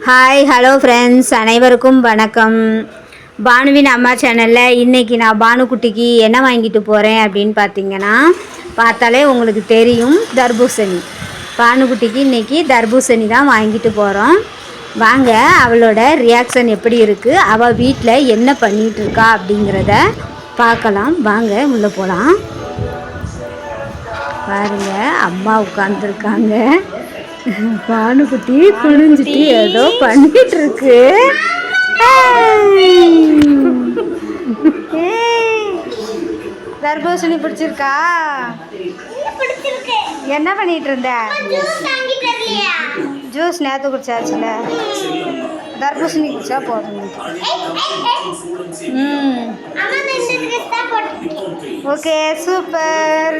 Hi hello friends அனைவருக்கும் வணக்கம். பானுவின் அம்மா சேனலில் இன்றைக்கி நான் பானுக்குட்டிக்கு என்ன வாங்கிட்டு போகிறேன் அப்படின்னு பார்த்தீங்கன்னா பார்த்தாலே உங்களுக்கு தெரியும் தர்பூசணி. பானுக்குட்டிக்கு இன்றைக்கி தர்பூசணி தான் வாங்கிட்டு போகிறோம் வாங்க அவளோட ரியாக்ஷன் எப்படி இருக்குது அவள் வீட்டில் என்ன பண்ணிகிட்ருக்கா அப்படிங்கிறத பார்க்கலாம். வாங்க உள்ளே போகலாம் பாருங்கள் அம்மா உட்காந்துருக்காங்க பானுக்குட்டி குனிஞ்சிட்டு ஏதோ பண்ணிட்டு இருக்கு தர்பூசணி பிடிச்சிருக்கா? என்ன பண்ணிட்டு இருந்த ஜூஸ் நேற்று குடிச்சாச்சுல. தர்பூசணி குடிச்சா போதும். ம். Okay super.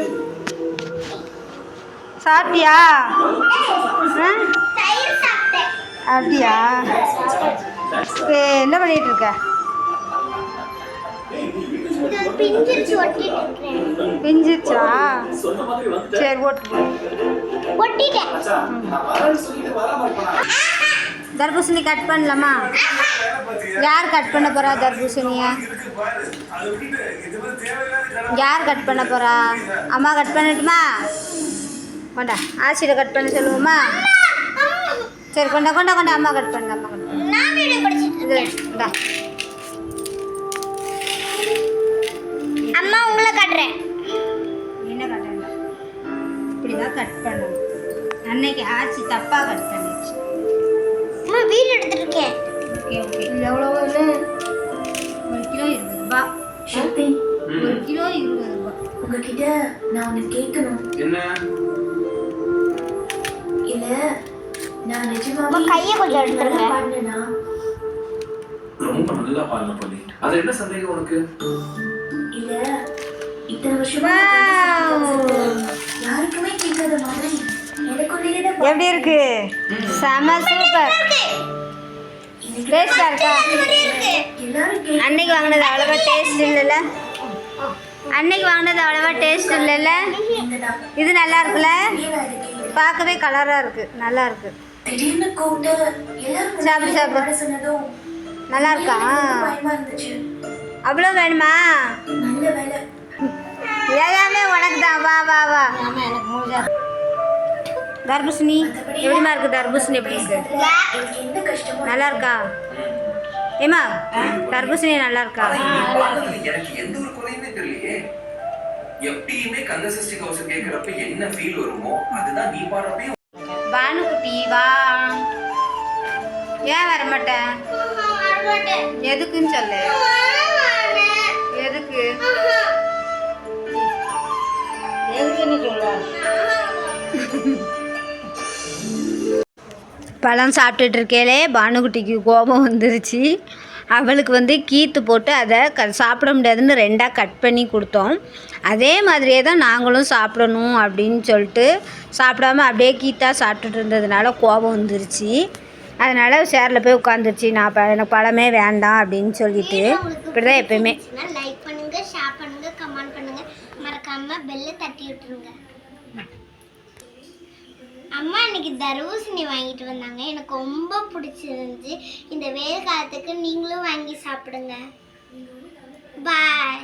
சாப்பிட்டியா? அப்படியா என்ன பண்ணிட்டு இருக்க? பிஞ்சிருச்சா சரி ஓட்டு. தர்பூசணி கட் பண்ணலாமா? யார் கட் பண்ண போறா தர்பூசணிய? யார் கட் பண்ண போறா? அம்மா கட் பண்ணட்டுமா? கொண்டா. ஆசியில் கட் பண்ண சொல்லுவோமா? சரி கொண்டா கொண்டா கொண்டா அம்மா கட் பண்ண அம்மா கட் பண்ண இது இந்தா. அம்மா உங்களை காட்டுறேன். என்ன கட் பண்ண இப்படி தான் கட் பண்ணணும். அன்னைக்கு ஆச்சி தப்பாக கட் பண்ணிடுச்சு அம்மா வீடு எடுத்துட்டு இருக்கேன். Okay okay. எவ்வளோ ஒரு கிலோ இருபது ரூபா. சக்தி. ஒரு கிலோ இருபது ரூபா. உங்ககிட்ட நான் ஒன்று கேட்கணும். என்ன? நிஜமாவே கையை கொஞ்சம் எடுத்துருங்க. நல்லா பாடினேனா ரொம்ப நல்லா பாருங்க பண்ணி. அது என்ன சந்தேகம் உனக்கு? இல்ல இத்தனை வருஷமா யாருக்குமே கேட்காத மாதிரி எனக்குள்ளேயே தான் எப்படி இருக்கு? செம சூப்பர். டேஸ்டா இருக்கா? அன்னைக்கு வாங்கினது அவ்வளோவா டேஸ்ட் இல்லைல்ல? அன்னைக்கு வாங்கினது அவ்வளோவா டேஸ்ட் இல்லைல்ல? இது நல்லா இருக்குல்ல? பார்க்கவே கலராக இருக்கு. நல்லா இருக்கு. திடீர்னு கூப்பிட்டு எல்லாரும் சாப்பிடு, சாப்பிடு. பாட சொன்னதும் நல்லா இருக்கா? எனக்கு பயமா இருந்துச்சு. அவ்வளோ வேணுமா? நல்ல வேலை. எல்லாமே உனக்கு தான். வா வா வா. தர்பூசணி. எப்படிமா இருக்கு தர்பூசணி? எப்படி இருக்கு? எனக்கு நல்லா இருக்கா? ஏமா தர்பூசணி நல்லா இருக்கா? எனக்கு எந்த ஒரு குறையுமே தெரியலையே. எப்பயுமே கந்தசஷ்டி கவசம் கேட்கிறப்ப என்ன ஃபீல் வருமோ அதுதான் நீ பாடுறப்ப பானுக்குட்டி வா ஏன் வர மாட்டேன் எதுக்குன்னு சொல்லு. எதுக்கு? எதுக்குன்னு சொல்ல. பழம் சாப்பிட்டுட்டு இருக்கையிலே பானுக்குட்டிக்கு கோபம் வந்துருச்சு. அவளுக்கு வந்து கீத்து போட்டு அதை க சாப்பிட முடியாதுன்னு ரெண்டாக கட் பண்ணி கொடுத்தோம். அதே மாதிரியே தான் நாங்களும் சாப்பிடணும் அப்படின்னு சொல்லிட்டு சாப்பிடாம அப்படியே கீத்தாக சாப்பிட்டுட்டு இருந்ததுனால கோபம் வந்துருச்சு. அதனால் சேரில் போய் உட்காந்துருச்சு. நான் ப எனக்கு பழமே வேண்டாம் அப்படின்னு சொல்லிட்டு. இப்படி தான் எப்பயுமே. லைக் பண்ணுங்க ஷேர் பண்ணுங்க கமெண்ட் பண்ணுங்க. மறக்காம பெல்ல தட்டி விட்டுருங்க. அம்மா இன்னைக்கு தர்பூசணி வாங்கிட்டு வந்தாங்க. எனக்கு ரொம்ப பிடிச்சிருந்துச்சு. இந்த வெயில் காலத்துக்கு நீங்களும் வாங்கி சாப்பிடுங்க. பாய்